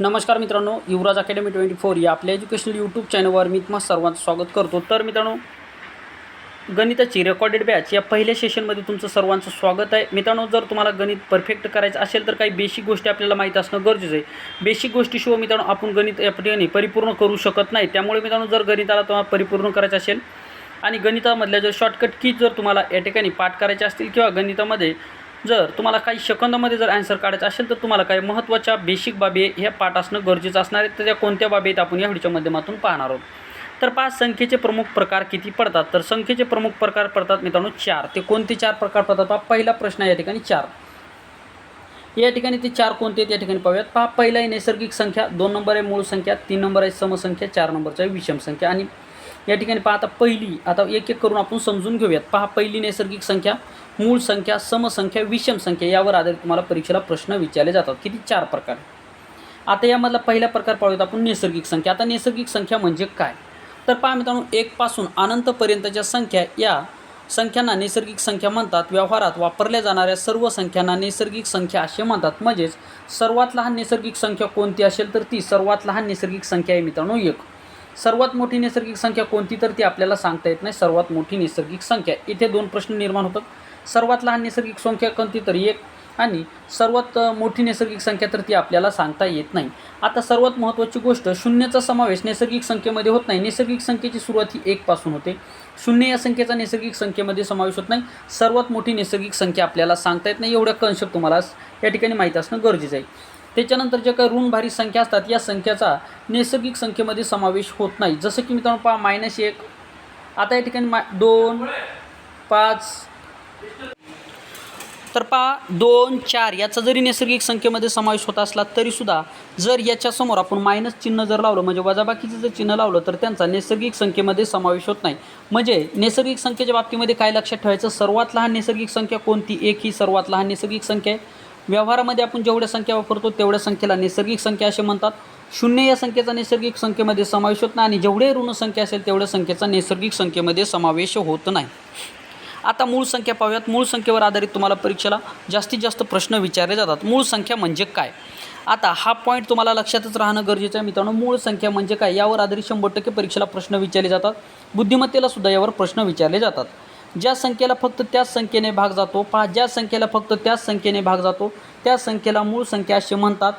नमस्कार मित्रांनो युवराज academy twenty four या आपल्या एज्युकेशनल यूट्यूब चॅनलवर मी तुम्हाला सर्वांचं स्वागत करतो. तर मित्रांनो गणिताची रेकॉर्डेड बॅच या पहिल्या सेशनमध्ये तुमचं सर्वांचं स्वागत आहे. मित्रांनो जर तुम्हाला गणित परफेक्ट करायचं असेल तर काही बेसिक गोष्टी आपल्याला माहीत असणं गरजेचं आहे. बेसिक गोष्टीशिवाय मित्रांनो आपण गणित या ठिकाणी परिपूर्ण करू शकत नाही. त्यामुळे मित्रांनो जर गणिताला तुम्हाला परिपूर्ण करायचं असेल आणि गणितामधल्या जर शॉर्टकट की जर तुम्हाला या ठिकाणी पाठ करायचे असतील किंवा गणितामध्ये जर तुम्हाला काही सेकंदामध्ये जर आन्सर काढायचा असेल तर तुम्हाला काही महत्त्वाच्या बेसिक बाबी ह्या पाठ असणं गरजेचं असणार आहे. तर त्या कोणत्या बाबी आहेत आपण या व्हिडिओच्या माध्यमातून पाहणार आहोत. तर पाच संख्येचे प्रमुख प्रकार किती पडतात? तर संख्येचे प्रमुख प्रकार पडतात मित्रांनो चार. ते कोणते चार प्रकार पडतात? पहा पहिला प्रश्न आहे या ठिकाणी चार. या ठिकाणी ते चार कोणते आहेत? या ठिकाणी पाहूयात. पहा पहिला आहे नैसर्गिक संख्या दोन नंबर आहे मूळ संख्या तीन नंबर आहे समसंख्या चार नंबरचा आहे विषम संख्या. आणि या ठिकाणी पहा आता पहिली आता एक एक करून आपण समजून घेऊयात. पहा पहिली नैसर्गिक संख्या मूळ संख्या समसंख्या विषम संख्या यावर आधारित तुम्हाला परीक्षेला प्रश्न विचारले जातात. किती? चार प्रकार. आता यामधला पहिला प्रकार पाहूयात आपण नैसर्गिक संख्या. आता नैसर्गिक संख्या म्हणजे काय? तर पहा मित्रांनो एकपासून अनंतपर्यंतच्या संख्या या संख्यांना नैसर्गिक संख्या म्हणतात. व्यवहारात वापरल्या जाणाऱ्या सर्व संख्यांना नैसर्गिक संख्या असे म्हणतात. म्हणजेच सर्वात लहान नैसर्गिक संख्या कोणती असेल तर ती सर्वात लहान नैसर्गिक संख्या आहे मित्रांनो एक. सर्वात मोठी नैसर्गिक संख्या कोणती? तर ती आपल्याला सांगता येत नाही. सर्वात मोठी नैसर्गिक संख्या. इथे दोन प्रश्न निर्माण होतात. सर्वात लहान नैसर्गिक संख्या कोणती तर एक आणि सर्वात मोठी नैसर्गिक संख्या तर ती आपल्याला सांगता येत नाही. आता सर्वात महत्त्वाची गोष्ट शून्याचा समावेश नैसर्गिक संख्येमध्ये होत नाही. नैसर्गिक संख्येची सुरुवात ही एकपासून होते. शून्य या संख्येचा नैसर्गिक संख्येमध्ये समावेश होत नाही. सर्वात मोठी नैसर्गिक संख्या आपल्याला सांगता येत नाही. एवढ्या कन्सेप्ट तुम्हाला या ठिकाणी माहीत असणं गरजेचं आहे. त्याच्यानंतर ज्या काही ऋणभारी संख्या असतात या संख्याचा नैसर्गिक संख्येमध्ये समावेश होत नाही. जसं की मित्रांनो पहा मायनस एक. आता या ठिकाणी मा दोन पाच तर पहा दोन चार याचा जरी नैसर्गिक संख्येमध्ये समावेश होत असला तरीसुद्धा जर याच्यासमोर आपण मायनस चिन्ह जर लावलं म्हणजे वजाबाकीचं जर चिन्ह लावलं तर त्यांचा नैसर्गिक संख्येमध्ये समावेश होत नाही. म्हणजे नैसर्गिक संख्येच्या बाबतीमध्ये काय लक्षात ठेवायचं? सर्वात लहान नैसर्गिक संख्या कोणती? एक ही सर्वात लहान नैसर्गिक संख्या आहे. व्यवहारामध्ये आपण जेवढ्या संख्या वापरतो तेवढ्या संख्येला नैसर्गिक संख्या असे म्हणतात. शून्य या संख्येचा नैसर्गिक संख्येमध्ये समावेश होत नाही आणि जेवढे ऋण संख्या असेल तेवढ्या संख्येचा नैसर्गिक संख्येमध्ये समावेश होत नाही. आता मूळ संख्या पाहूयात. मूळ संख्येवर आधारित तुम्हाला परीक्षेला जास्तीत जास्त प्रश्न विचारले जातात. मूळ संख्या म्हणजे काय? आता हा पॉईंट तुम्हाला लक्षातच राहणं गरजेचं आहे मित्रांनो. मूळ संख्या म्हणजे काय? यावर आधारित शंभर टक्के परीक्षेला प्रश्न विचारले जातात. बुद्धिमत्तेला सुद्धा यावर प्रश्न विचारले जातात. ज्या संख्येला फक्त त्याच संख्येने भाग जातो पहा ज्या संख्येला फक्त त्याच संख्येने भाग जातो त्या संख्येला मूळ संख्या असे म्हणतात.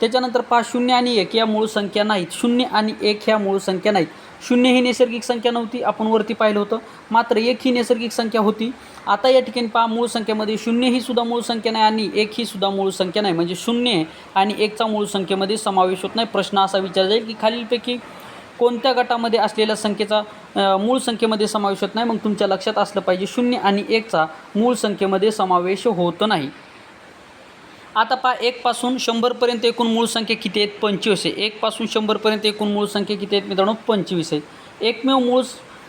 त्याच्यानंतर पहा शून्य आणि एक या मूळ संख्या नाहीत. शून्य आणि एक ह्या मूळ संख्या नाहीत. शून्य ही नैसर्गिक संख्या नव्हती आपण वरती पाहिलं होतं. मात्र एक ही नैसर्गिक संख्या होती. आता या ठिकाणी पहा मूळ संख्येमध्ये शून्य ही सुद्धा मूळ संख्या नाही आणि एक ही सुद्धा मूळ संख्या नाही. म्हणजे शून्य आणि एकचा मूळ संख्येमध्ये समावेश होत नाही. प्रश्न असा विचारला जाईल की खालीलपैकी कोणत्या गटामध्ये असलेल्या संख्येचा मूळ संख्येमध्ये समावेश होत नाही? मग तुमच्या लक्षात असलं पाहिजे शून्य आणि एकचा मूळ संख्येमध्ये समावेश होत नाही. आता पहा एकपासून शंभरपर्यंत एकूण मूळ संख्या किती आहेत? पंचवीस आहे. एकपासून शंभरपर्यंत एकूण मूळ संख्या किती आहेत मित्रांनो? पंचवीस आहेत एकमेव मूळ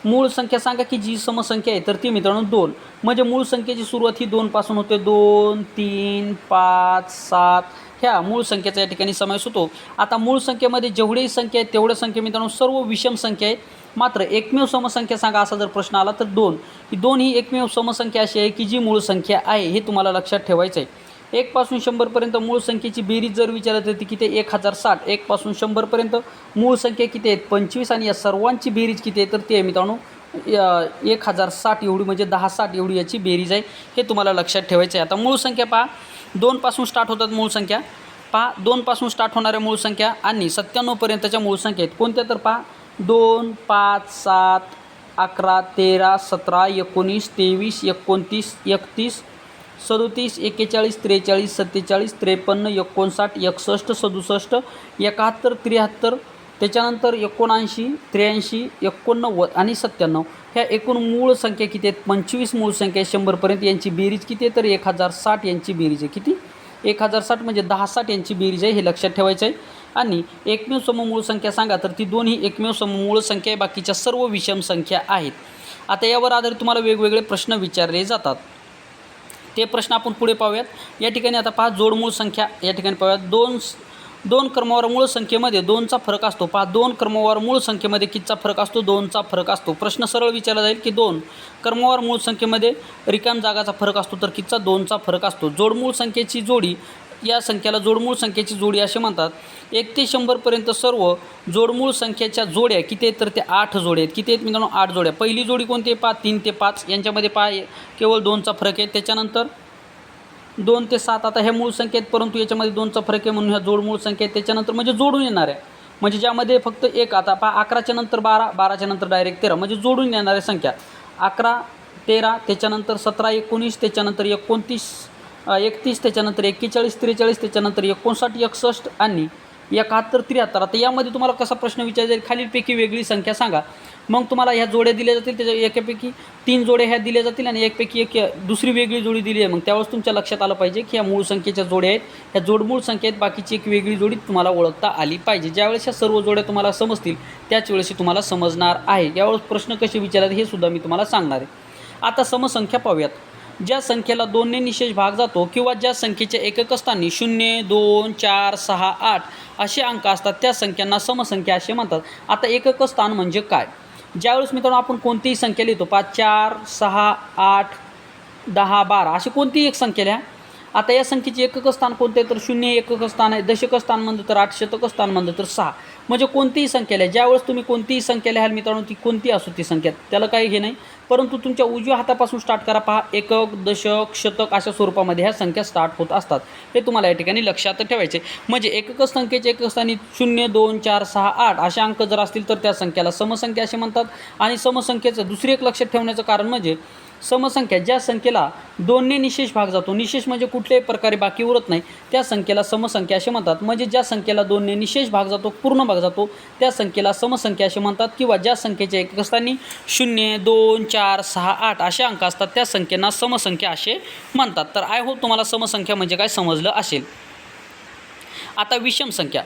मूळ संख्या सांगा की जी समसंख्या आहे तर ती मित्रांनो दोन. म्हणजे मूळ संख्येची सुरुवात ही दोनपासून होते. दोन तीन पाच सात. ह्या मूळ संख्येचा या ठिकाणी समावेश होतो. आता मूळ संख्येमध्ये जेवढीही संख्या आहेत तेवढ्या संख्या मित्रांनो सर्व विषम संख्या आहेत मात्र एकमेव समसंख्या सांगा असा जर प्रश्न आला तर दोन. ही दोन ही एकमेव समसंख्या अशी आहे की जी मूळ संख्या आहे हे तुम्हाला लक्षात ठेवायचं आहे एकपासून शंभरपर्यंत मूळ संख्येची बेरीज जर विचारत होती किती एक हजार साठ. एकपासून शंभरपर्यंत मूळ संख्या किती आहेत? पंचवीस आणि या सर्वांची बेरीज किती आहे? तर ते आहे मित्रांनो एक हजार साठ एवढी म्हणजे दहा साठ एवढी याची बेरीज आहे. हे तुम्हाला लक्षात ठेवायचं आहे. आता मूळ संख्या पहा. दोनपासून स्टार्ट होतात मूळ संख्या. पहा दोनपासून स्टार्ट होणाऱ्या मूळ संख्या आणि सत्त्याण्णवपर्यंतच्या मूळ संख्या आहेत. कोणत्या तर पहा. दोन पाच सात अकरा तेरा सतरा एकोणीस तेवीस एकोणतीस एकतीस सदोतीस एक्केचाळीस त्रेचाळीस सत्तेचाळीस त्रेपन्न एकोणसाठ एकसष्ट सदुसष्ट एकाहत्तर त्र्याहत्तर त्याच्यानंतर एकोणऐंशी त्र्याऐंशी एकोणनव्वद आणि सत्त्याण्णव. ह्या एकूण मूळ संख्या किती आहेत? पंचवीस मूळ संख्या शंभरपर्यंत यांची बेरीज किती आहे? तर एक हजार साठ यांची बेरीज आहे. किती? एक हजार साठ म्हणजे दहा साठ यांची बेरीज आहे हे लक्षात ठेवायचं आहे. आणि एकमेव सममूळ संख्या सांगा तर ती दोन्ही एकमेव सममूळ संख्या आहे बाकीच्या सर्व विषम संख्या आहेत. आता यावर आधारित तुम्हाला वेगवेगळे प्रश्न विचारले जातात. ते प्रश्न आपण पुढे पाहूयात. या ठिकाणी आता पहा जोडमूळ संख्या या ठिकाणी पाहूयात. दोन दोन क्रमवार मूळ संख्येमध्ये दोनचा फरक असतो. पहा दोन क्रमवार मूळ संख्येमध्ये कितीचा फरक असतो? दोनचा फरक असतो. प्रश्न सरळ विचारला जाईल की दोन क्रमवार मूळ संख्येमध्ये रिकाम जागाचा फरक असतो तर कितीचा? दोनचा फरक असतो. जोडमूळ संख्येची जोडी या संख्येला जोडमूळ संख्येची जोडी असे म्हणतात. एक ते शंभरपर्यंत सर्व जोडमूळ संख्येच्या जोड्या किती आहेत तर ते आठ जोड्या आहेत. किती आहेत मित्रांनो? आठ जोड्या. पहिली जोडी कोणती आहे? पा तीन ते पाच. यांच्यामध्ये पा केवळ दोनचा फरक आहे. त्याच्यानंतर दोन ते सात. आता ह्या मूळ संख्या आहेत परंतु याच्यामध्ये दोनचा फरक आहे म्हणून ह्या जोडमूळ संख्या आहेत. त्याच्यानंतर म्हणजे जोडून येणार आहे. म्हणजे ज्यामध्ये फक्त एक आता पा अकराच्या नंतर बारा बाराच्या नंतर डायरेक्ट तेरा. म्हणजे जोडून येणाऱ्या संख्या. अकरा तेरा त्याच्यानंतर सतरा एकोणीस त्याच्यानंतर एकोणतीस एकतीस त्याच्यानंतर एक्केचाळीस त्रेचाळीस त्याच्यानंतर एकोणसाठ एकसष्ट आणि एकाहत्तर त्र्याहत्तर. आता यामध्ये तुम्हाला कसा प्रश्न विचारायचा जाईल खालीलपैकी वेगळी संख्या सांगा. मग तुम्हाला ह्या जोड्या दिल्या जातील त्याच्या एकापैकी तीन जोड्या ह्या दिल्या जातील आणि एकपैकी एक दुसरी वेगळी जोडी दिली आहे. मग त्यावेळेस तुमच्या लक्षात आलं पाहिजे की ह्या मूळ संख्येच्या जोड्या आहेत. ह्या जोडमूळ संख्या आहेत. बाकीची एक वेगळी जोडी तुम्हाला ओळखता आली पाहिजे. ज्यावेळेस ह्या सर्व जोड्या तुम्हाला समजतील त्याच वेळेस तुम्हाला समजणार आहे. यावेळेस प्रश्न कसे विचारायचे हे सुद्धा मी तुम्हाला सांगणार आहे. आता समसंख्या पाहूयात. ज्या संख्येला दोनने निशेष भाग जातो किंवा ज्या संख्येच्या एकक स्थानी शून्य दोन चार सहा आठ असे अंक असतात त्या संख्यांना समसंख्या असे म्हणतात. आता एकक स्थान म्हणजे काय? ज्यावेळेस मित्रांनो आपण कोणतीही संख्या लिहितो पाच चार सहा आठ दहा बारा अशी कोणतीही एक संख्या लिहा. आता या संख्येचे एकक स्थान कोणते? तर शून्य एकक स्थान आहे दशक स्थान म्हणलं तर आठ शतक स्थान म्हणलं तर सहा. म्हणजे कोणतीही संख्या लिहा. ज्यावेळेस तुम्ही कोणतीही संख्या लिहाल मित्रांनो ती कोणती असो ती संख्या त्याला काही हे नाही. परंतु तुमच्या उजव्या हातापासून स्टार्ट करा. पहा एकक दशक शतक अशा स्वरूपामध्ये ह्या संख्या स्टार्ट होत असतात. हे तुम्हाला या ठिकाणी लक्षात ठेवायचे. म्हणजे एकक संख्येचे एकक स्थानी शून्य दोन चार सहा आठ असे अंक जर असतील तर त्या संख्येला समसंख्या असे म्हणतात. आणि समसंख्येचं दुसरे एक लक्षात ठेवण्याचं कारण म्हणजे समसंख्या. ज्या संख्येला दोनने निशेष भाग जातो निशेष म्हणजे कुठल्याही प्रकारे बाकी उरत नाही त्या संख्येला समसंख्या असे म्हणतात. म्हणजे ज्या संख्येला दोनने निशेष भाग जातो पूर्ण भाग जातो त्या संख्येला समसंख्या असे म्हणतात किंवा ज्या संख्येच्या एकस्थानी शून्य दोन चार सहा आठ असे अंक असतात त्या संख्येना समसंख्या असे म्हणतात. तर आय होप तुम्हाला समसंख्या म्हणजे काय समजलं असेल. आता विषम संख्या.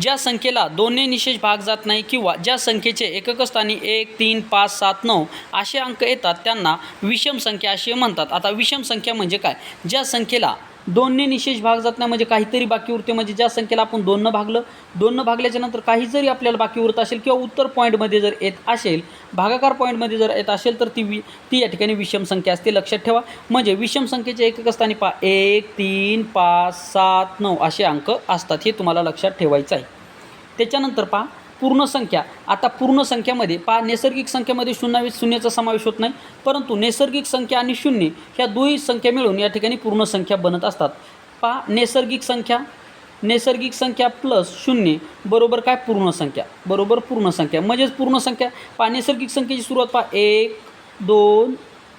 ज्या संख्येला दोन्ही निशेष भाग जात नाही किंवा ज्या संख्येचे एककस्थानी एक तीन पाच सात नऊ असे अंक येतात त्यांना विषम संख्या असे म्हणतात. आता विषम संख्या म्हणजे काय? ज्या संख्येला दोनने निशेष भाग जात नाही म्हणजे काहीतरी बाकी उरते म्हणजे ज्या संख्येला आपण दोननं भागलं दोननं भागल्याच्या नंतर काही जरी आपल्याला बाकी उरत असेल किंवा उत्तर पॉईंटमध्ये जर येत असेल भागाकार पॉईंटमध्ये जर येत असेल तर ती वि ती या ठिकाणी विषम संख्या असते लक्षात ठेवा. म्हणजे विषम संख्येच्या एकक स्थानी पा एक तीन पाच सात नऊ असे अंक असतात हे तुम्हाला लक्षात ठेवायचं आहे. त्याच्यानंतर पहा पूर्ण संख्या. आता पूर्ण संख्यामध्ये पा नैसर्गिक संख्यामध्ये शून्यावीस शून्याचा समावेश होत नाही परंतु नैसर्गिक संख्या आणि शून्य ह्या दोन्ही संख्या मिळून या ठिकाणी पूर्ण संख्या बनत असतात. पहा नैसर्गिक संख्या नैसर्गिक संख्या प्लस शून्य बरोबर काय? पूर्ण संख्या. बरोबर पूर्ण संख्या. म्हणजेच पूर्ण संख्या पा नैसर्गिक संख्येची सुरुवात पहा एक दोन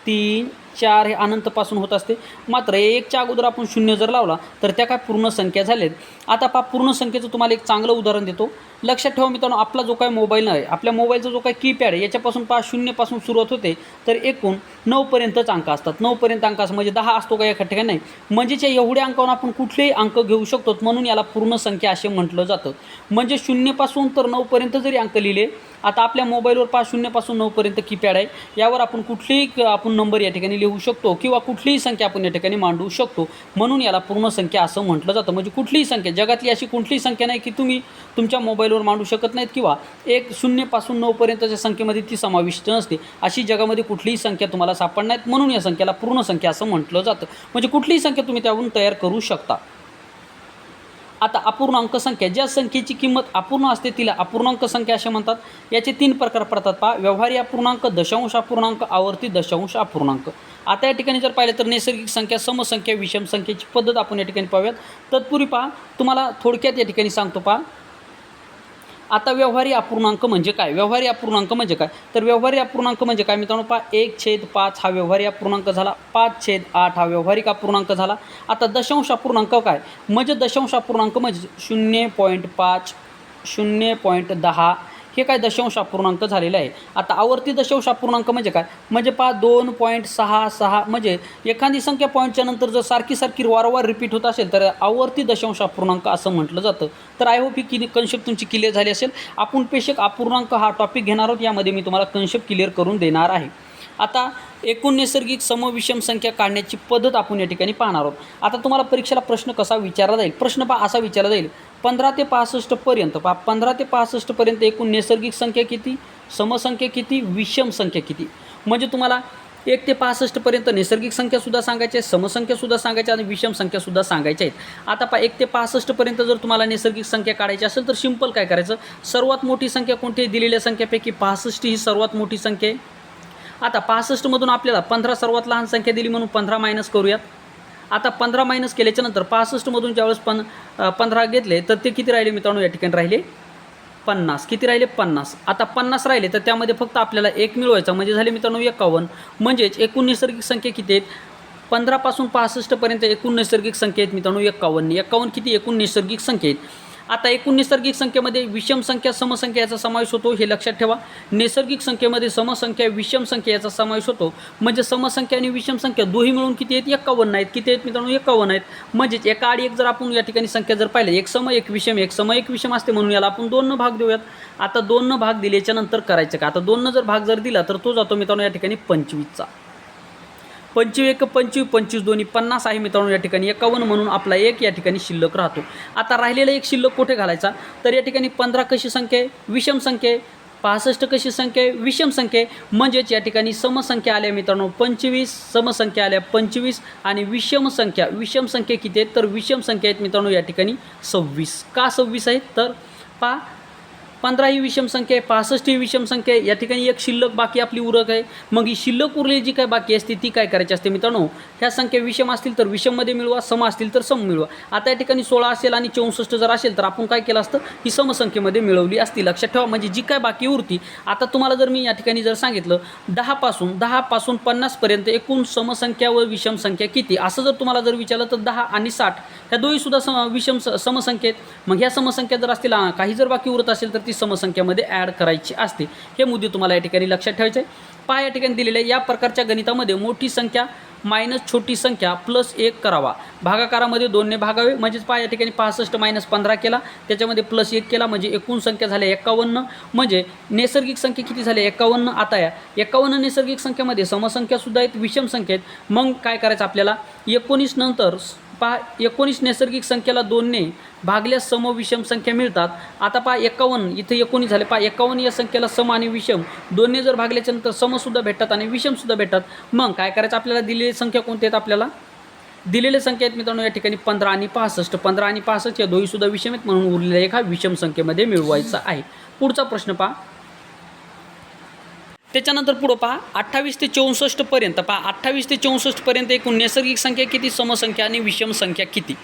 तीन चार हे अनंतपासून होत असते. मात्र एकच्या अगोदर आपण शून्य जर लावला तर त्या काय पूर्ण संख्या झाल्यात. आता पा पूर्ण संख्येचं तुम्हाला एक चांगलं उदाहरण देतो. लक्षात ठेवा मित्रांनो आपला जो काय मोबाईल आहे आपल्या मोबाईलचा जो काय कीपॅड आहे याच्यापासून पा शून्यपासून सुरुवात होते तर एकूण नऊपर्यंतच अंक असतात. नऊपर्यंत अंक असं म्हणजे दहा असतो का एका ठिकाणी नाही. म्हणजेच या एवढ्या अंकावरून आपण कुठलेही अंक घेऊ शकतो म्हणून याला पूर्ण संख्या असे म्हटलं जातं. म्हणजे शून्यपासून तर नऊपर्यंत जरी अंक लिहिले आता आपल्या मोबाईलवर पाच शून्यपासून नऊपर्यंत कीपॅड आहे. यावर आपण कुठलेही आपण नंबर या ठिकाणी लिहू शकतो किंवा कुठलीही संख्या आपण या ठिकाणी मांडू शकतो. म्हणून याला पूर्ण संख्या असं म्हटलं जातं. म्हणजे कुठलीही संख्या जगातली अशी कुठलीही संख्या नाही की तुम्ही तुमच्या मोबाईलवर मांडू शकत नाहीत किंवा एक शून्यपासून नऊपर्यंतच्या संख्येमध्ये ती समाविष्ट नसते. अशी जगामध्ये कुठलीही संख्या तुम्हाला सापडणार नाहीत. म्हणून या संख्येला पूर्ण संख्या असं म्हटलं जातं. म्हणजे कुठलीही संख्या तुम्ही त्यावरून तयार करू शकता. आता अपूर्णांक संख्या ज्या संख्येची किंमत अपूर्ण असते तिला अपूर्णांक संख्या असे म्हणतात. याचे तीन प्रकार पडतात पहा. व्यवहारी अपूर्णांक दशांश अपूर्णांक आवर्ती दशांश अपूर्णांक. आता या ठिकाणी जर पाहिलं तर नैसर्गिक संख्या समसंख्या विषम संख्येची पद्धत आपण या ठिकाणी पाहूयात. तत्पूर्वी पहा तुम्हाला थोडक्यात या ठिकाणी सांगतो पहा. आता व्यवहारी अपूर्णांक म्हणजे काय? व्यवहारी अपूर्णांक म्हणजे काय? तर व्यवहारी अपूर्णांक म्हणजे काय मित्रांनो? पहा एक छेद पाच हा व्यवहारी अपूर्णांक झाला. पाच छेद आठ हा व्यवहारिक अपूर्णांक झाला. आता दशांश अपूर्णांक काय? म्हणजे दशांश अपूर्णांक म्हणजे शून्य पॉईंट पाच शून्य पॉईंट दहा हे काय दशांश अपूर्णांक झालेलं आहे. आता आवर्ती दशांश अपूर्णांक म्हणजे काय? म्हणजे पहा दोन पॉईंट सहा सहा म्हणजे एखादी संख्या पॉईंटच्या नंतर जर सारखी सारखी वारंवार रिपीट होत असेल तर आवर्ती दशांश अपूर्णांक असं म्हटलं जातं. तर आय होप ही किती कन्सेप्ट तुमची क्लिअर झाली असेल. आपण पेशक अपूर्णांक हा टॉपिक घेणार आहोत यामध्ये मी तुम्हाला कन्सेप्ट क्लिअर करून देणार आहे. आता एकूण नैसर्गिक समविषम संख्या काढण्याची पद्धत आपण या ठिकाणी पाहणार आहोत. आता तुम्हाला परीक्षेला प्रश्न कसा विचारला जाईल? प्रश्न पहा असा विचारला जाईल. पंधरा ते पासष्टपर्यंत पहा पंधरा ते पासष्टपर्यंत एकूण नैसर्गिक संख्या किती? समसंख्या किती? विषम संख्या किती? म्हणजे तुम्हाला एक ते पासष्टपर्यंत नैसर्गिक संख्यासुद्धा सांगायची आहे समसंख्यासुद्धा सांगायच्या आणि विषम संख्यासुद्धा सांगायच्या आहेत. आता पहा एक ते पासष्टपर्यंत जर तुम्हाला नैसर्गिक संख्या काढायची असेल तर सिंपल काय करायचं? सर्वात मोठी संख्या कोणती आहे? दिलेल्या संख्येपैकी पासष्ट ही सर्वात मोठी संख्या आहे. आता पासष्टमधून आपल्याला पंधरा सर्वात लहान संख्या दिली म्हणून पंधरा मायनस करूयात. आता पंधरा मायनस केल्याच्यानंतर पासष्टमधून ज्यावेळेस पन पंधरा घेतले तर ते किती राहिले मित्रांनो या ठिकाणी राहिले? पन्नास. किती राहिले? पन्नास. आता पन्नास राहिले तर त्यामध्ये फक्त आपल्याला एक मिळवायचा म्हणजे झाले मित्रांनो एकावन्न. म्हणजेच एकूण नैसर्गिक संख्या किती आहेत? पंधरापासून पासष्टपर्यंत एकूण नैसर्गिक संख्या आहेत मित्रांनो एकावन्न. एकावन्न किती एकूण नैसर्गिक संख्या आहेत? आता एकूण नैसर्गिक संख्येमध्ये विषम संख्या समसंख्या याचा समावेश होतो हे लक्षात ठेवा. नैसर्गिक संख्येमध्ये समसंख्या विषम संख्या याचा समावेश होतो. म्हणजे समसंख्या आणि विषम संख्या दोन्ही मिळून किती आहेत? एकावन्न आहेत. किती आहेत मित्रांनो? एकावन्न आहेत. म्हणजेच एका आडी एक जर आपण या ठिकाणी संख्या जर पाहिलं एक सम एक विषम एक सम एक विषम असते म्हणून याला आपण दोन भाग देऊयात. आता दोन भाग दिल्याच्या नंतर करायचं का? आता दोन जर भाग जर दिला तर तो जातो मित्रांनो या ठिकाणी पंचवीसचा. पंचवीस एक पंचवीस पंचवीस दोन्ही पन्नास आहे मित्रांनो या ठिकाणी. एकावन्न म्हणून आपला एक या ठिकाणी शिल्लक राहतो. आता राहिलेला एक शिल्लक कुठे घालायचा? तर या ठिकाणी पंधरा कशी संख्या आहे? विषम संख्या आहे. पासष्ट कशी संख्या आहे? विषम संख्या आहे. म्हणजेच या ठिकाणी समसंख्या आल्या मित्रांनो. पंचवीस समसंख्या आल्या पंचवीस आणि विषम संख्या. विषम संख्या किती आहेत? तर विषम संख्या आहेत मित्रांनो या ठिकाणी सव्वीस. का सव्वीस आहेत? तर पा पंधरा ही विषम संख्या आहे पासष्ट ही विषम संख्या आहे. या ठिकाणी एक शिल्लक बाकी आपली उरक आहे. मग ही शिल्लक उरलेली जी काय बाकी असते ती काय करायची असते मित्रांनो? ह्या संख्या विषम असतील तर विषममध्ये मिळवा सम असतील तर सम मिळवा. आता या ठिकाणी सोळा असेल आणि चौसष्ट जर असेल तर आपण काय केलं असतं? ही समसंख्येमध्ये मिळवली असती. लक्षात ठेवा म्हणजे जी काय बाकी उरती आता तुम्हाला जर मी या ठिकाणी जर सांगितलं दहापासून दहापासून पन्नासपर्यंत एकूण समसंख्या व विषम संख्या किती? असं जर तुम्हाला जर विचारलं तर दहा आणि साठ. ह्या दोन्हीसुद्धा सम विषम स मग ह्या समसंख्या जर असतील काही जर बाकी उरत असेल तर ती समसंख्यामध्ये ॲड करायची असते. हे मुद्दे तुम्हाला या ठिकाणी लक्षात ठेवायचे आहे. पहा या ठिकाणी दिलेल्या या प्रकारच्या गणितामध्ये मोठी संख्या मायनस छोटी संख्या प्लस एक करावा. भागाकारामध्ये दोनने भागावे. म्हणजेच पहा या ठिकाणी पासष्ट मायनस पंधरा केला. त्याच्यामध्ये प्लस एक केला. म्हणजे एकूण संख्या झाल्या एकावन्न. म्हणजे नैसर्गिक संख्या किती झाल्या एकावन्न. आता या एकावन्न नैसर्गिक संख्येमध्ये समसंख्यासुद्धा आहेत विषम संख्या आहेत. मग काय करायचं आपल्याला? एकोणीस नंतर पहा एकोणीस नैसर्गिक संख्येला दोनने भागल्यास सम विषम संख्या मिळतात. आता पहा एकावन्न इथे एकोणीस झाले. पहा एकावन्न या संख्येला सम आणि विषम. दोन्ही जर भागल्याच्या नंतर समसुद्धा भेटतात आणि विषमसुद्धा भेटतात मग काय करायचं? आपल्याला दिलेली संख्या कोणत्या आहेत आपल्याला? दिलेल्या संख्या आहेत मित्रांनो या ठिकाणी पंधरा आणि पासष्ट. पंधरा आणि पासष्ट या दोन्हीसुद्धा विषम आहेत म्हणून उरलेला एका विषम संख्येमध्ये मिळवायचा आहे. पुढचा प्रश्न पहा. त्याच्यानंतर पुढं पहा अठ्ठावीस ते चौसष्टपर्यंत पहा अठ्ठावीस ते चौसष्टपर्यंत एकूण नैसर्गिक संख्या किती समसंख्या आणि विषम संख्या किती?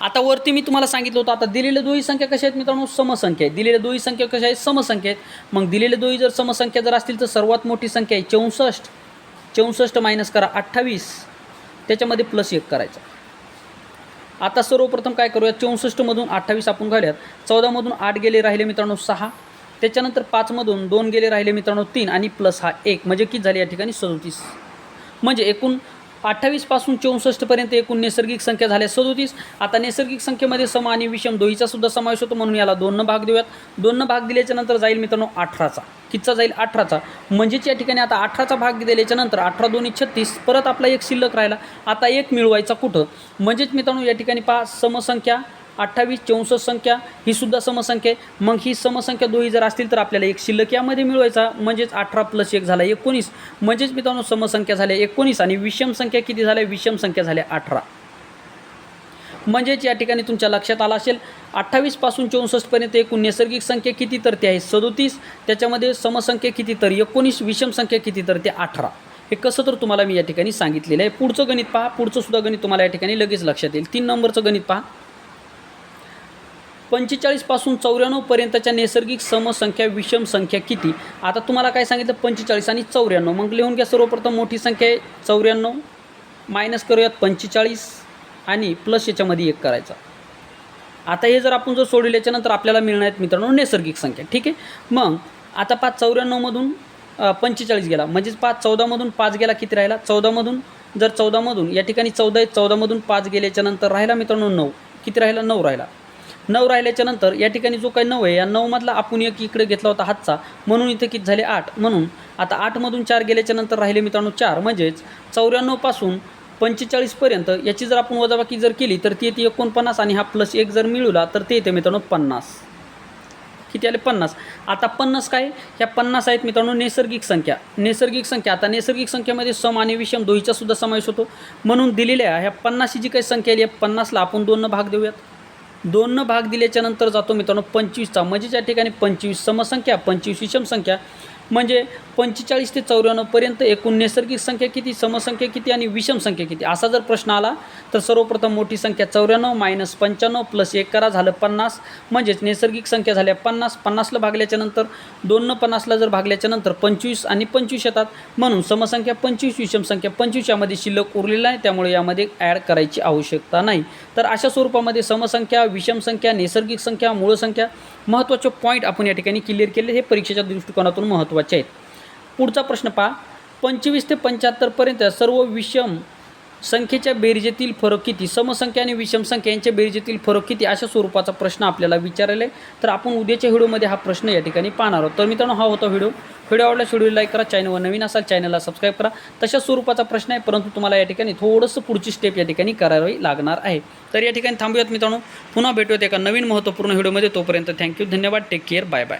आता वरती मी तुम्हाला सांगितलं होतं आता दिलेल्या दोही संख्या कशा आहेत मित्रांनो? समसंख्या आहेत. दिलेल्या दोही संख्या कशा आहेत? समसंख्या आहेत. मग दिलेल्या दोही जर समसंख्या जर असतील तर सर्वात मोठी संख्या आहे चौसष्ट. चौसष्ट मायनस करा अठ्ठावीस. त्याच्यामध्ये प्लस एक करायचा. आता सर्वप्रथम काय करूया चौसष्टमधून अठ्ठावीस आपण घालूयात. चौदामधून आठ गेले राहिले मित्रांनो सहा. त्याच्यानंतर पाचमधून दोन गेले राहिले मित्रांनो तीन आणि प्लस हा एक. म्हणजे किती झाले या ठिकाणी? सदोतीस. म्हणजे एकूण अठ्ठावीसपासून चौसष्टपर्यंत एकूण नैसर्गिक संख्या झाल्या सदोतीस. आता नैसर्गिक संख्येमध्ये सम आणि विषम दोहीचा सुद्धा समावेश होतो म्हणून याला दोन भाग देऊयात. दोन भाग दिल्याच्या नंतर जाईल मित्रांनो अठराचा. कितचा जाईल? अठराचा. म्हणजेच या ठिकाणी आता अठराचा भाग दिल्याच्या नंतर अठरा दोन्ही छत्तीस परत आपला एक शिल्लक राहिला. आता एक मिळवायचा कुठं? म्हणजेच मित्रांनो या ठिकाणी पहा समसंख्या अठ्ठावीस चौसष्ट संख्या ही सुद्धा समसंख्या आहे. मग ही समसंख्या दोही जर असतील तर आपल्याला एक शिल्लक यामध्ये मिळवायचा म्हणजेच अठरा प्लस एक झाला एकोणीस. म्हणजेच मित्रांनो समसंख्या झाल्या एकोणीस आणि विषम संख्या किती झाल्या? विषम संख्या झाल्या अठरा. म्हणजेच या ठिकाणी तुमच्या लक्षात आला असेल अठ्ठावीसपासून चौसष्टपर्यंत एकूण नैसर्गिक संख्या किती तर ते आहे सदोतीस. त्याच्यामध्ये समसंख्या किती तर एकोणीस विषम संख्या किती तर ते अठरा. हे कसं तर तुम्हाला मी या ठिकाणी सांगितलेलं आहे. पुढचं गणित पहा. पुढचं सुद्धा गणित तुम्हाला या ठिकाणी लगेच लक्षात येईल. तीन नंबरचं गणित पहा. पंचेचाळीसपासून चौऱ्याण्णवपर्यंतच्या नैसर्गिक समसंख्या विषम संख्या किती? आता तुम्हाला काय सांगितलं? पंचेचाळीस आणि चौऱ्याण्णव. मग लिहून घ्या सर्वप्रथम मोठी संख्या आहे चौऱ्याण्णव. मायनस करूयात पंचेचाळीस आणि प्लस याच्यामध्ये एक करायचा. आता हे जर आपण जर सोडवलं याच्यानंतर आपल्याला मिळणार आहेत मित्रांनो नैसर्गिक संख्या. ठीक आहे? मग आता पाच चौऱ्याण्णवमधून पंचेचाळीस गेला. म्हणजेच पाच चौदामधून पाच गेला किती राहिला? चौदामधून जर चौदामधून या ठिकाणी चौदा आहे चौदामधून पाच गेल्याच्यानंतर राहिला मित्रांनो नऊ. किती राहिला? नऊ राहिला. नऊ राहिल्याच्या नंतर या ठिकाणी जो काही नऊ आहे या नऊमधला आपण एक इकडे घेतला होता हातचा. म्हणून इथे किती झाले? आठ. म्हणून आता आठमधून चार गेल्याच्यानंतर राहिले मित्रांनो चार. म्हणजेच चौऱ्याण्णवपासून पंचेचाळीसपर्यंत याची जर आपण वजाबाकी जर केली तर ती येते एकोणपन्नास आणि हा प्लस एक जर मिळवला तर ते येते मित्रांनो पन्नास. किती आले? पन्नास. आता पन्नास काय? ह्या पन्नास आहेत मित्रांनो नैसर्गिक संख्या. नैसर्गिक संख्या. आता नैसर्गिक संख्येमध्ये सम आणि विषम दोहीचा सुद्धा समावेश होतो. म्हणून दिलेल्या ह्या पन्नासची जी काही संख्या आली आहे पन्नासला आपण दोननं भाग देऊयात. दोननं भाग दिल्याच्यानंतर जातो मित्रांनो पंचवीसचा. म्हणजे ज्या ठिकाणी पंचवीस समसंख्या पंचवीस विषम संख्या. म्हणजे पंचेचाळीस ते चौऱ्याण्णवपर्यंत एकूण नैसर्गिक संख्या किती समसंख्या किती आणि विषम संख्या किती? असा जर प्रश्न आला तर सर्वप्रथम मोठी संख्या चौऱ्याण्णव मायनस पंच्याण्णव प्लस एक करा झालं पन्नास. म्हणजेच नैसर्गिक संख्या झाल्या पन्नास. पन्नासला भागल्याच्यानंतर दोन दोननं पन्नासला जर भागल्याच्यानंतर पंचवीस आणि पंचवीस येतात. म्हणून समसंख्या पंचवीस विषम संख्या पंचवीस यामध्ये शिल्लक उरलेला आहे. त्यामुळे यामध्ये ॲड करायची आवश्यकता नाही. तर अशा स्वरूपामध्ये समसंख्या विषम संख्या नैसर्गिक संख्या मूळ संख्या महत्त्वाचे पॉईंट आपण या ठिकाणी क्लिअर केले हे परीक्षेच्या दृष्टिकोनातून महत्त्वाचे आहेत. पुढचा प्रश्न पहा. पंचवीस ते पंच्याहत्तरपर्यंत सर्व विषम संख्येच्या बेरजेतील फरक किती? समसंख्या आणि विषम संख्या यांच्या बेरजेतील फरक किती? अशा स्वरूपाचा प्रश्न आपल्याला विचारलेला आहे तर आपण उद्याच्या व्हिडिओमध्ये हा प्रश्न या ठिकाणी पाहणार आहोत. तर मित्रांनो हा होता व्हिडिओ. व्हिडिओ आवडला व्हिडिओ लाईक करा चॅनलवर नवीन असाल चॅनलला सबस्क्राईब करा. तशा स्वरूपाचा प्रश्न आहे परंतु तुम्हाला या ठिकाणी थोडंसं पुढची स्टेप या ठिकाणी करावी लागणार आहे. तर या ठिकाणी थांबूयात मित्रांनो. पुन्हा भेटूयात एका नवीन महत्त्वपूर्ण व्हिडिओमध्ये. तोपर्यंत थँक्यू धन्यवाद टेक केअर बाय बाय.